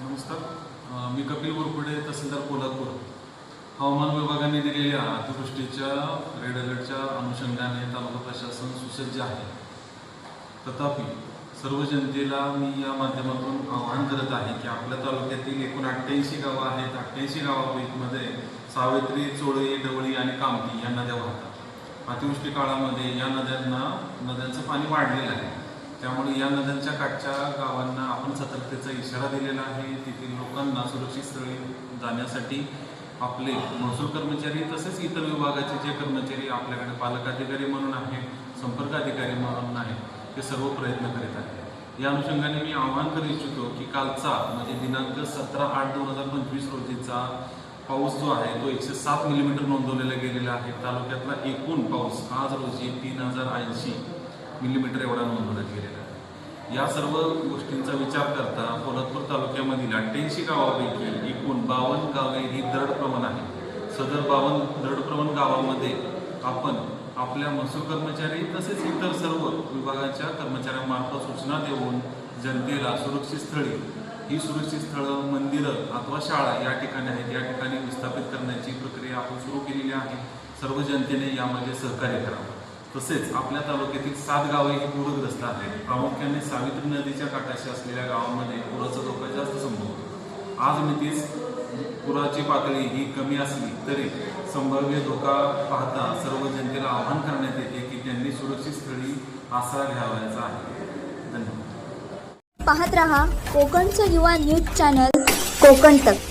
नमस्कार. मी कपिल बोरपुडे तहसीलदार कोल्हापूर. हवामान विभागाने दिलेल्या अतिवृष्टीच्या रेड अलर्टच्या अनुषंगाने तालुका प्रशासन सुसज्ज आहे. तथापि सर्व जनतेला मी या माध्यमातून आवाहन करत आहे की आपल्या तालुक्यातील एकूण अठ्ठ्याऐंशी गावं आहेत. अठ्ठ्याऐंशी गावापैकीमध्ये सावित्री चोळी डवळी आणि कामती या नद्या वाहतात. अतिवृष्टी काळामध्ये या नद्यांना नद्यांचं पाणी वाढलेलं आहे. त्यामुळे या नद्यांच्या काठच्या गावांना आपण सतर्कतेचा इशारा दिलेला आहे. तेथील लोकांना सुरक्षित स्थळी जाण्यासाठी आपले महसूल कर्मचारी तसेच इतर विभागाचे जे कर्मचारी आपल्याकडे पालक अधिकारी म्हणून आहेत संपर्क अधिकारी म्हणून आहेत ते सर्व प्रयत्न करीत आहेत. या अनुषंगाने मी आवाहन करू इच्छितो की कालचा म्हणजे दिनांक सतरा आठ दोन हजार पंचवीस रोजीचा पाऊस जो आहे तो एकशे सात मिलीमीटर नोंदवलेला गेलेला आहे. तालुक्यातला एकूण पाऊस आज रोजी तीन हजार ऐंशी मिलीमीटर एवढा नोंदवण्यात गेलेला आहे. या सर्व गोष्टींचा विचार करता पोलादपूर तालुक्यामधील अठ्ठ्याऐंशी गावापैकी एकूण बावन्न गावे ही दृढ प्रमाण आहे. सदर बावन्न दरड प्रवण गावामध्ये आपण आपल्या महसूल कर्मचारी तसेच इतर सर्व विभागाच्या कर्मचाऱ्यांमार्फत सूचना देऊन जनतेला सुरक्षित स्थळी ही सुरक्षित स्थळं मंदिरं अथवा शाळा या ठिकाणी आहेत या ठिकाणी विस्थापित करण्याची प्रक्रिया आपण सुरू केलेली आहे. सर्व जनतेने यामध्ये सहकार्य करावं. तसेच आपल्या तालुक्यातील सात गावे ही पूरग्रस्त आहेत. प्रामुख्याने सावित्री नदीच्या काठाशी असलेल्या गावामध्ये पुराचा धोका जास्त संभवतो. आज मितीस पुराची पातळी ही कमी असली तरी संभाव्य धोका पाहता सर्व जनतेला आवाहन करण्यात येते की त्यांनी सुरक्षित स्थळी आसरा घ्यावयाचा आहे. धन्यवाद. पाहत रहा कोकणचं युवा न्यूज चॅनल कोकण तक.